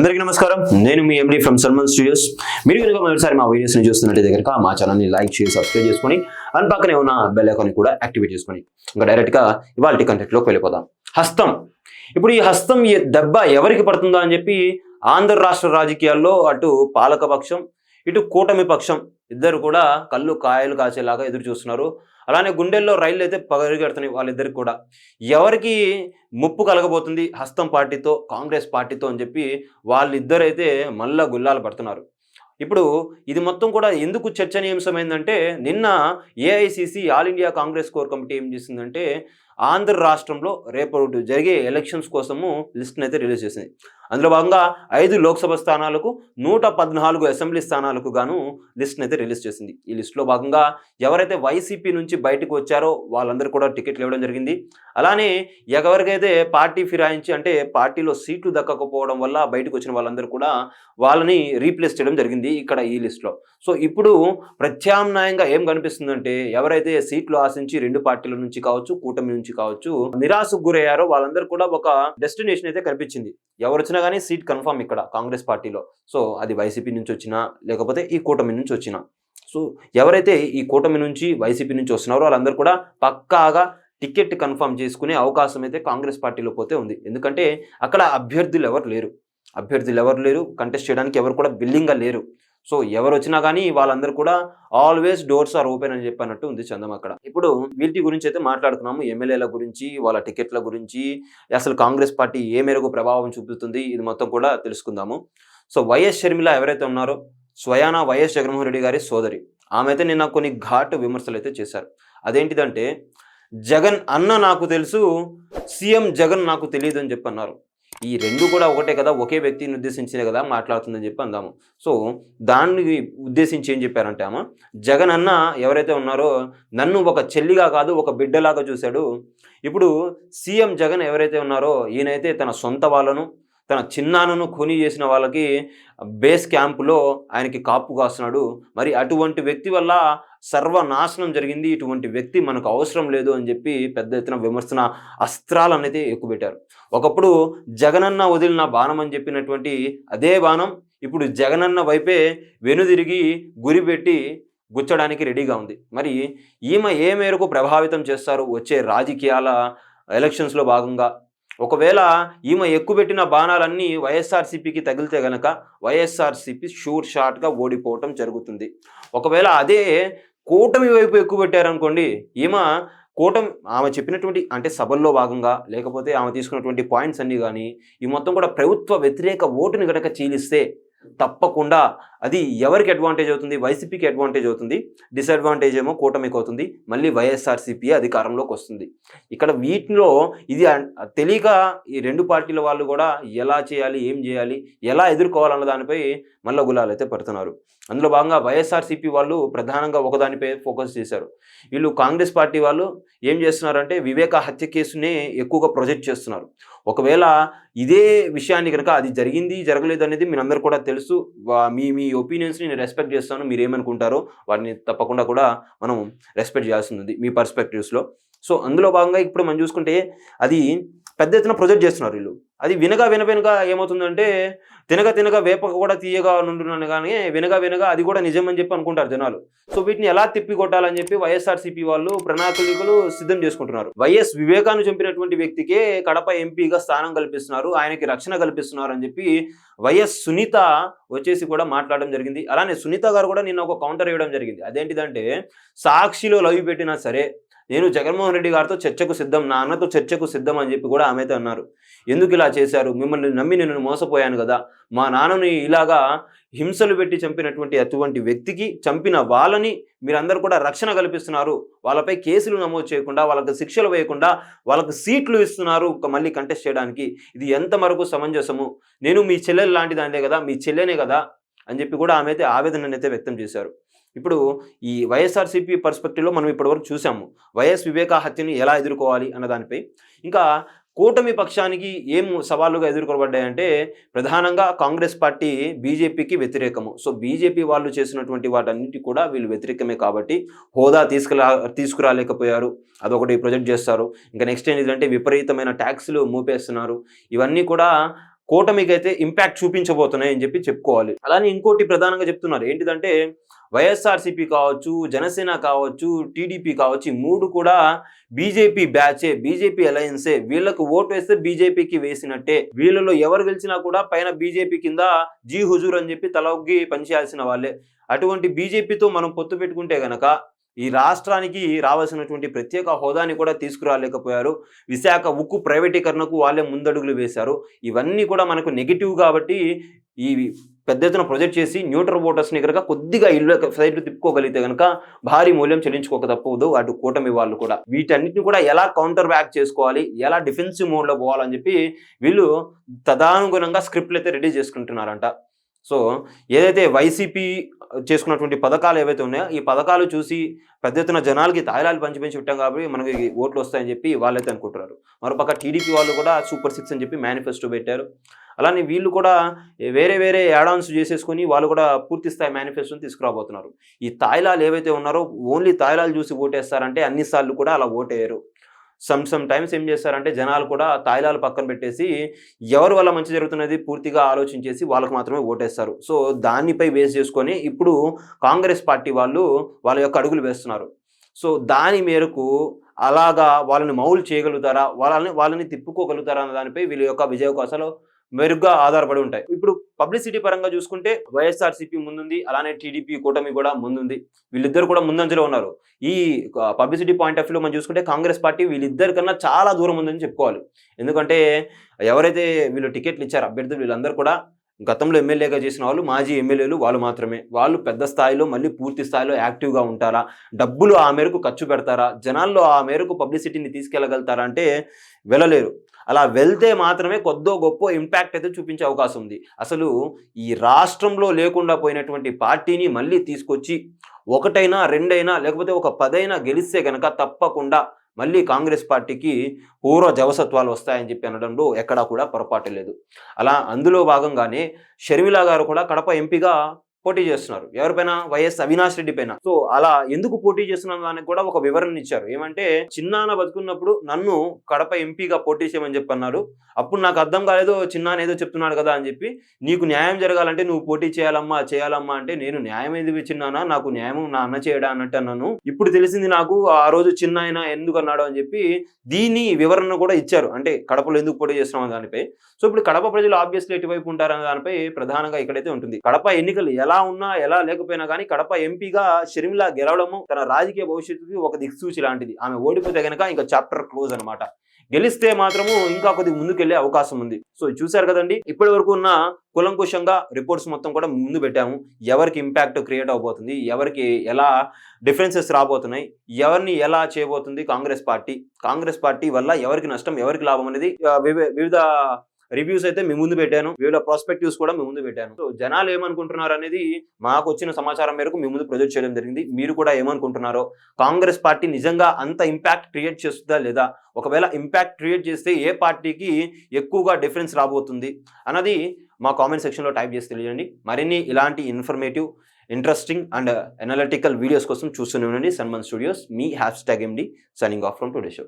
అందరికీ నమస్కారం. నేను మీ ఎండి ఫ్రమ్ సల్మన్ స్టూడియోస్ మీరు కనుక మొదటిసారి మా వీడియోస్ని కనుక మా ఛానల్ని లైక్ చేసి సబ్స్క్రైబ్ చేసుకొని అండ్ పక్కనే ఉన్న బెల్ ఐకాన్ కూడా యాక్టివేట్ చేసుకొని ఇంకా డైరెక్ట్గా ఇవాళ కంటెంట్లోకి వెళ్ళిపోదాం. హస్తం. ఇప్పుడు ఈ హస్తం దెబ్బ ఎవరికి పడుతుందో అని చెప్పి ఆంధ్ర రాష్ట్ర రాజకీయాల్లో అటు పాలక పక్షం ఇటు కూటమి పక్షం ఇద్దరు కూడా కళ్ళు కాయలు కాచేలాగా ఎదురు చూస్తున్నారు. అలానే గుండెల్లో రైళ్ళు అయితే పగరిగెడుతున్నాయి వాళ్ళిద్దరికి కూడా. ఎవరికి ముప్పు కలగబోతుంది? హస్తం పార్టీతో కాంగ్రెస్ పార్టీతో అని చెప్పి వాళ్ళిద్దరైతే మళ్ళా గుల్లాలు పడుతున్నారు. ఇప్పుడు ఇది మొత్తం కూడా ఎందుకు చర్చనీయాంశమైందంటే నిన్న AICC all India Congress core committee ఏం చేసిందంటే ఆంధ్ర రాష్ట్రంలో రేపు జరిగే ఎలక్షన్స్ కోసము లిస్ట్ని అయితే రిలీజ్ చేసింది. అందులో భాగంగా ఐదు లోక్సభ స్థానాలకు నూట పద్నాలుగు అసెంబ్లీ స్థానాలకు గాను లిస్ట్ని అయితే రిలీజ్ చేసింది. ఈ లిస్టులో భాగంగా ఎవరైతే వైసీపీ నుంచి బయటకు వచ్చారో వాళ్ళందరూ కూడా టికెట్లు ఇవ్వడం జరిగింది. అలానే ఎవరికైతే పార్టీ ఫిరాయించి అంటే పార్టీలో సీట్లు దక్కకపోవడం వల్ల బయటకు వచ్చిన వాళ్ళందరూ కూడా వాళ్ళని రీప్లేస్ చేయడం జరిగింది ఇక్కడ ఈ లిస్ట్లో. సో ఇప్పుడు ప్రత్యామ్నాయంగా ఏం కనిపిస్తుందంటే ఎవరైతే సీట్లు ఆశించి రెండు పార్టీల నుంచి కావచ్చు కూటమి నుంచి కావచ్చు నిరాశకు గురయ్యారో వాళ్ళందరూ కూడా ఒక డెస్టినేషన్ అయితే కనిపించింది. ఎవరు వచ్చినా కానీ సీట్ కన్ఫామ్ ఇక్కడ కాంగ్రెస్ పార్టీలో. సో అది వైసీపీ నుంచి వచ్చినా లేకపోతే ఈ కూటమి నుంచి వచ్చినా. సో ఎవరైతే ఈ కూటమి నుంచి వైసీపీ నుంచి వస్తున్నారో వాళ్ళందరూ కూడా పక్కాగా టికెట్ కన్ఫర్మ్ చేసుకునే అవకాశం అయితే కాంగ్రెస్ పార్టీలో పోతే ఉంది. ఎందుకంటే అక్కడ అభ్యర్థులు ఎవరు లేరు. అభ్యర్థులు ఎవరు లేరు కంటెస్ట్ చేయడానికి ఎవరు కూడా బిల్లింగ్గా లేరు. సో ఎవరు వచ్చినా కానీ వాళ్ళందరూ కూడా ఆల్వేస్ డోర్స్ ఆర్ ఓపెన్ అని చెప్పినట్టు ఉంది చందం అక్కడ. ఇప్పుడు వీటి గురించి అయితే మాట్లాడుకున్నాము ఎమ్మెల్యేల గురించి వాళ్ళ టికెట్ల గురించి అసలు కాంగ్రెస్ పార్టీ ఏ మేరకు ప్రభావం చూపుతుంది ఇది మొత్తం కూడా తెలుసుకుందాము. సో వైఎస్ షర్మిల ఎవరైతే ఉన్నారో స్వయాన వైఎస్ జగన్మోహన్ రెడ్డి గారి సోదరి. ఆమె అయితే నిన్న కొన్ని ఘాటు విమర్శలు అయితే చేశారు. అదేంటిదంటే జగన్ అన్న నాకు తెలుసు సీఎం జగన్ నాకు తెలియదు అని చెప్పి అన్నారు ఈ రెండు కూడా ఒకటే కదా ఒకే వ్యక్తిని ఉద్దేశించినే కదా మాట్లాడుతుందని చెప్పి అందాము. సో దాన్ని ఉద్దేశించి ఏం చెప్పారంటే ఆమె జగన్ అన్న ఎవరైతే ఉన్నారో నన్ను ఒక చెల్లిగా కాదు ఒక బిడ్డలాగా చూశాడు. ఇప్పుడు సీఎం జగన్ ఎవరైతే ఉన్నారో ఈయనైతే తన సొంత వాళ్ళను తన చిన్నాన్నను కొని చేసిన వాళ్ళకి బేస్ క్యాంపులో ఆయనకి కాపు కాస్తున్నాడు. మరి అటువంటి వ్యక్తి వల్ల సర్వనాశనం జరిగింది. ఇటువంటి వ్యక్తి మనకు అవసరం లేదు అని చెప్పి పెద్ద ఎత్తున విమర్శన అస్త్రాలు అనేది ఎక్కుపెట్టారు. ఒకప్పుడు జగనన్న వదిలిన బాణం అని చెప్పినటువంటి అదే బాణం ఇప్పుడు జగనన్న వైపే వెనుదిరిగి గురిపెట్టి గుచ్చడానికి రెడీగా ఉంది. మరి ఈమె ఏ మేరకు ప్రభావితం చేస్తారు? వచ్చే రాజకీయాల ఎలక్షన్స్లో భాగంగా ఒకవేళ ఈమె ఎక్కుపెట్టిన బాణాలన్నీ వైఎస్ఆర్సీపీకి తగిలితే గనక వైఎస్ఆర్సీపీ షూర్ షాట్గా ఓడిపోవటం జరుగుతుంది. ఒకవేళ అదే కూటమి వైపు ఎక్కువ పెట్టారనుకోండి ఈమె కూటమి ఆమె చెప్పినటువంటి అంటే సభల్లో భాగంగా లేకపోతే ఆమె తీసుకున్నటువంటి పాయింట్స్ అన్నీ కానీ ఈ మొత్తం కూడా ప్రభుత్వ వ్యతిరేక ఓటుని గనక చీలిస్తే తప్పకుండా అది ఎవరికి అడ్వాంటేజ్ అవుతుంది? వైసీపీకి అడ్వాంటేజ్ అవుతుంది. డిసడ్వాంటేజ్ ఏమో కూటమికి అవుతుంది. మళ్ళీ వైఎస్ఆర్సీపీ అధికారంలోకి వస్తుంది. ఇక్కడ వీటిలో ఇది తెలియక ఈ రెండు పార్టీల వాళ్ళు కూడా ఎలా చేయాలి ఏం చేయాలి ఎలా ఎదుర్కోవాలన్న దానిపై మళ్ళీ గులాలు అయితే పడుతున్నారు. అందులో భాగంగా వైఎస్ఆర్సీపీ వాళ్ళు ప్రధానంగా ఒకదానిపై ఫోకస్ చేశారు. వీళ్ళు కాంగ్రెస్ పార్టీ వాళ్ళు ఏం చేస్తున్నారంటే వివేక హత్య కేసునే ఎక్కువగా ప్రొజెక్ట్ చేస్తున్నారు. ఒకవేళ ఇదే విషయాన్ని కనుక అది జరిగింది జరగలేదు అనేది మీరందరూ కూడా తెలుసు. మీ మీ ఒపీనియన్స్ని నేను రెస్పెక్ట్ చేస్తాను. మీరు ఏమనుకుంటారో వాటిని తప్పకుండా కూడా మనం రెస్పెక్ట్ చేయాల్సి ఉంది మీ పర్స్పెక్టివ్స్లో. సో అందులో భాగంగా ఇప్పుడు మనం చూసుకుంటే అది పెద్ద ఎత్తున ప్రొజెక్ట్ చేస్తున్నారు వీళ్ళు. అది వినగా విన వినగా ఏమవుతుందంటే తినగ తినగ వేపక కూడా తీయగా ఉంటున్నాను కానీ వినగా వినగా అది కూడా నిజం అని చెప్పి అనుకుంటారు జనాలు. సో వీటిని ఎలా తిప్పి కొట్టాలని చెప్పి వైఎస్ఆర్సీపీ వాళ్ళు ప్రణాళికలు సిద్ధం చేసుకుంటున్నారు. వైఎస్ వివేకాన్ని చంపినటువంటి వ్యక్తికే కడప ఎంపీగా స్థానం కల్పిస్తున్నారు ఆయనకి రక్షణ కల్పిస్తున్నారు అని చెప్పి వైఎస్ సునీత వచ్చేసి కూడా మాట్లాడడం జరిగింది. అలానే సునీత గారు కూడా నిన్న ఒక కౌంటర్ ఇవ్వడం జరిగింది. అదేంటిదంటే సాక్షిలో లవ్ పెట్టినా సరే నేను జగన్మోహన్ రెడ్డి గారితో చర్చకు సిద్ధం నా అన్నతో చర్చకు సిద్ధం అని చెప్పి కూడా ఆమెతో అన్నారు. ఎందుకు ఇలా చేశారు? మిమ్మల్ని నమ్మి నేను మోసపోయాను కదా. మా నాన్నని ఇలాగా హింసలు పెట్టి చంపినటువంటి అటువంటి వ్యక్తికి చంపిన వాళ్ళని మీరందరూ కూడా రక్షణ కల్పిస్తున్నారు. వాళ్ళపై కేసులు నమోదు చేయకుండా వాళ్ళకి శిక్షలు వేయకుండా వాళ్ళకి సీట్లు ఇస్తున్నారు మళ్ళీ కంటెస్ట్ చేయడానికి. ఇది ఎంతవరకు సమంజసము? నేను మీ చెల్లెలు లాంటి దానిదే కదా మీ చెల్లెనే కదా అని చెప్పి కూడా ఆమె అయితే ఆవేదనని అయితే వ్యక్తం చేశారు. ఇప్పుడు ఈ వైఎస్ఆర్సీపీ పర్స్పెక్టివ్లో మనం ఇప్పటివరకు చూసాము. వైఎస్ వివేకా హత్యను ఎలా ఎదుర్కోవాలి అన్న దానిపై. ఇంకా కూటమి పక్షానికి ఏం సవాళ్ళుగా ఎదుర్కోబడ్డాయంటే ప్రధానంగా కాంగ్రెస్ పార్టీ బీజేపీకి వ్యతిరేకము. సో బీజేపీ వాళ్ళు చేసినటువంటి వాటన్నిటి కూడా వీళ్ళు వ్యతిరేకమే కాబట్టి హోదా తీసుకురా తీసుకురాలేకపోయారు. అదొకటి ప్రొజెక్ట్ చేస్తారు. ఇంకా నెక్స్ట్ ఏంటంటే విపరీతమైన ట్యాక్స్లు మూపేస్తున్నారు. ఇవన్నీ కూడా కూటమికి అయితే ఇంపాక్ట్ చూపించబోతున్నాయి అని చెప్పి చెప్పుకోవాలి. అలానే ఇంకోటి ప్రధానంగా చెప్తున్నారు. ఏంటిదంటే వైఎస్ఆర్సీపీ కావచ్చు జనసేన కావచ్చు టీడీపీ కావచ్చు ఈ మూడు కూడా బీజేపీ బ్యాచే బీజేపీ అలయన్సే. వీళ్ళకు ఓటు వేస్తే బీజేపీకి వేసినట్టే. వీళ్ళలో ఎవరు గెలిచినా కూడా పైన బీజేపీ కింద జీ హుజూర్ అని చెప్పి తలొగ్గి పనిచేయాల్సిన వాళ్ళే. అటువంటి బీజేపీతో మనం పొత్తు పెట్టుకుంటే గనక ఈ రాష్ట్రానికి రావాల్సినటువంటి ప్రత్యేక హోదాని కూడా తీసుకురాలేకపోయారు. విశాఖ ఉక్కు ప్రైవేటీకరణకు వాళ్ళే ముందడుగులు వేశారు. ఇవన్నీ కూడా మనకు నెగిటివ్ కాబట్టి ఈ పెద్ద ఎత్తున ప్రొజెక్ట్ చేసి న్యూట్రల్ ఓటర్స్ని కనుక కొద్దిగా ఇల్లు సైడ్లు తిప్పుకోగలిగితే కనుక భారీ మూల్యం చెల్లించుకోక తప్పదు. అటు కూటమి వాళ్ళు కూడా. వీటన్నిటిని కూడా ఎలా కౌంటర్ బ్యాక్ చేసుకోవాలి? ఎలా డిఫెన్సివ్ మోడ్లో పోవాలని చెప్పి వీళ్ళు తదానుగుణంగా స్క్రిప్ట్లు అయితే రెడీ చేసుకుంటున్నారంట. సో ఏదైతే వైసీపీ చేసుకున్నటువంటి పథకాలు ఏవైతే ఉన్నాయో ఈ పథకాలు చూసి పెద్ద ఎత్తున జనాలకి తాయిలాలు పంచి పెంచి పెట్టాం కాబట్టి మనకి ఓట్లు వస్తాయని చెప్పి వాళ్ళైతే అనుకుంటున్నారు. మరోపక్క టీడీపీ వాళ్ళు కూడా సూపర్ సిక్స్ అని చెప్పి మేనిఫెస్టో పెట్టారు. అలానే వీళ్ళు కూడా వేరే వేరే యాడాన్స్ చేసేసుకొని వాళ్ళు కూడా పూర్తి స్థాయి మేనిఫెస్టోని తీసుకురాబోతున్నారు. ఈ తాయిలాలు ఏవైతే ఉన్నారో ఓన్లీ తాయిలాలు చూసి ఓటేస్తారంటే అన్నిసార్లు కూడా అలా ఓటేయరు. సమ్ సమ్ టైమ్స్ ఏం చేస్తారంటే జనాలు కూడా తాయిలాలు పక్కన పెట్టేసి ఎవరి వల్ల మంచి జరుగుతున్నది పూర్తిగా ఆలోచించేసి వాళ్ళకు మాత్రమే ఓటేస్తారు. సో దానిపై బేస్ చేసుకొని ఇప్పుడు కాంగ్రెస్ పార్టీ వాళ్ళు వాళ్ళ యొక్క అడుగులు వేస్తున్నారు. సో దాని మేరకు అలాగా వాళ్ళని మౌలు చేయగలుగుతారా? వాళ్ళని వాళ్ళని తిప్పుకోగలుగుతారా అన్న దానిపై వీళ్ళ యొక్క విజయావకాశాలు మెరుగ్గా ఆధారపడి ఉంటాయి. ఇప్పుడు పబ్లిసిటీ పరంగా చూసుకుంటే వైఎస్ఆర్సీపీ ముందుంది అలానే టీడీపీ కూటమి కూడా ముందుంది. వీళ్ళిద్దరు కూడా ముందంజలో ఉన్నారు. ఈ పబ్లిసిటీ పాయింట్ ఆఫ్ వ్యూలో మనం చూసుకుంటే కాంగ్రెస్ పార్టీ వీళ్ళిద్దరి కన్నా చాలా దూరం ఉందని చెప్పుకోవాలి. ఎందుకంటే ఎవరైతే వీళ్ళు టికెట్లు ఇచ్చారు అభ్యర్థులు వీళ్ళందరూ కూడా గతంలో ఎమ్మెల్యేగా చేసిన వాళ్ళు మాజీ ఎమ్మెల్యేలు వాళ్ళు మాత్రమే. వాళ్ళు పెద్ద స్థాయిలో మళ్ళీ పూర్తి స్థాయిలో యాక్టివ్గా ఉంటారా? డబ్బులు ఆ మేరకు ఖర్చు పెడతారా? జనాల్లో ఆ మేరకు పబ్లిసిటీని తీసుకెళ్ళగలుగుతారా అంటే వెళ్ళలేరు. అలా వెళ్తే మాత్రమే కొద్దో గొప్ప ఇంపాక్ట్ అయితే చూపించే అవకాశం ఉంది. అసలు ఈ రాష్ట్రంలో లేకుండా పోయినటువంటి పార్టీని మళ్ళీ తీసుకొచ్చి ఒకటైనా రెండైనా లేకపోతే ఒక పదైనా గెలిస్తే గనక తప్పకుండా మళ్ళీ కాంగ్రెస్ పార్టీకి పూర్వ జవసత్వాలు వస్తాయని చెప్పి అనడంలో ఎక్కడా కూడా పొరపాటు లేదు. అలా అందులో భాగంగానే షర్మిల గారు కూడా కడప ఎంపీగా పోటీ చేస్తున్నారు. ఎవరిపైన వైఎస్ అవినాష్ రెడ్డి పైన. సో అలా ఎందుకు పోటీ చేస్తున్నాం దానికి కూడా ఒక వివరణ ఇచ్చారు. ఏమంటే చిన్నాన బతుకున్నప్పుడు నన్ను కడప ఎంపీగా పోటీ చేయమని చెప్పి అన్నారు. అప్పుడు నాకు అర్థం కాలేదో చిన్నాన ఏదో చెప్తున్నాడు కదా అని చెప్పి నీకు న్యాయం జరగాలంటే నువ్వు పోటీ చేయాలమ్మా చేయాలమ్మా అంటే నేను న్యాయం ఏది చిన్నానా నాకు న్యాయం నా అన్న చేయడా అన్నట్టు అన్నాను. ఇప్పుడు తెలిసింది నాకు ఆ రోజు చిన్న ఆయన ఎందుకు అన్నాడు అని చెప్పి దీని వివరణ కూడా ఇచ్చారు. అంటే కడపలో ఎందుకు పోటీ చేస్తున్నాం దానిపై. సో ఇప్పుడు కడప ప్రజలు ఆబ్వియస్లీ ఎటువైపు ఉంటారన్న దానిపై ప్రధానంగా ఇక్కడైతే ఉంటుంది. కడప ఎన్నికలు ఎలా ఎలా ఉన్నా ఎలా లేకపోయినా కానీ కడప ఎంపీగా షర్మిల గెలవడము తన రాజకీయ భవిష్యత్తుకి ఒక దిక్సూచి లాంటిది. ఆమె ఓడిపోతే కనుక ఇంకా చాప్టర్ క్లోజ్ అనమాట గెలిస్తే మాత్రము ఇంకా కొద్దిగా ముందుకెళ్ళే అవకాశం ఉంది. సో చూశారు కదండి. ఇప్పటి వరకు ఉన్న కులంకుశంగా రిపోర్ట్స్ మొత్తం కూడా ముందు పెట్టాము. ఎవరికి ఇంపాక్ట్ క్రియేట్ అవబోతుంది ఎవరికి ఎలా డిఫరెన్సెస్ రాబోతున్నాయి ఎవరిని ఎలా చేయబోతుంది కాంగ్రెస్ పార్టీ కాంగ్రెస్ పార్టీ వల్ల ఎవరికి నష్టం ఎవరికి లాభం అనేది వివిధ రివ్యూస్ అయితే మీ ముందు పెట్టాను. వీళ్ళ ప్రాస్పెక్టివ్స్ కూడా మీ ముందు పెట్టాను. సో జనాలు ఏమనుకుంటున్నారు అనేది మాకు వచ్చిన సమాచారం మేరకు మీ ముందు ప్రొజెక్ట్ చేయడం జరిగింది. మీరు కూడా ఏమనుకుంటున్నారో కాంగ్రెస్ పార్టీ నిజంగా అంత ఇంపాక్ట్ క్రియేట్ చేస్తుందా లేదా? ఒకవేళ ఇంపాక్ట్ క్రియేట్ చేస్తే ఏ పార్టీకి ఎక్కువగా డిఫరెన్స్ రాబోతుంది అన్నది మా కామెంట్ సెక్షన్లో టైప్ చేసి తెలియజేయండి. మరిన్ని ఇలాంటి informative interesting and analytical videos కోసం చూస్తూనే ఉండండి. Sanman studios me hash tag MD signing off from today show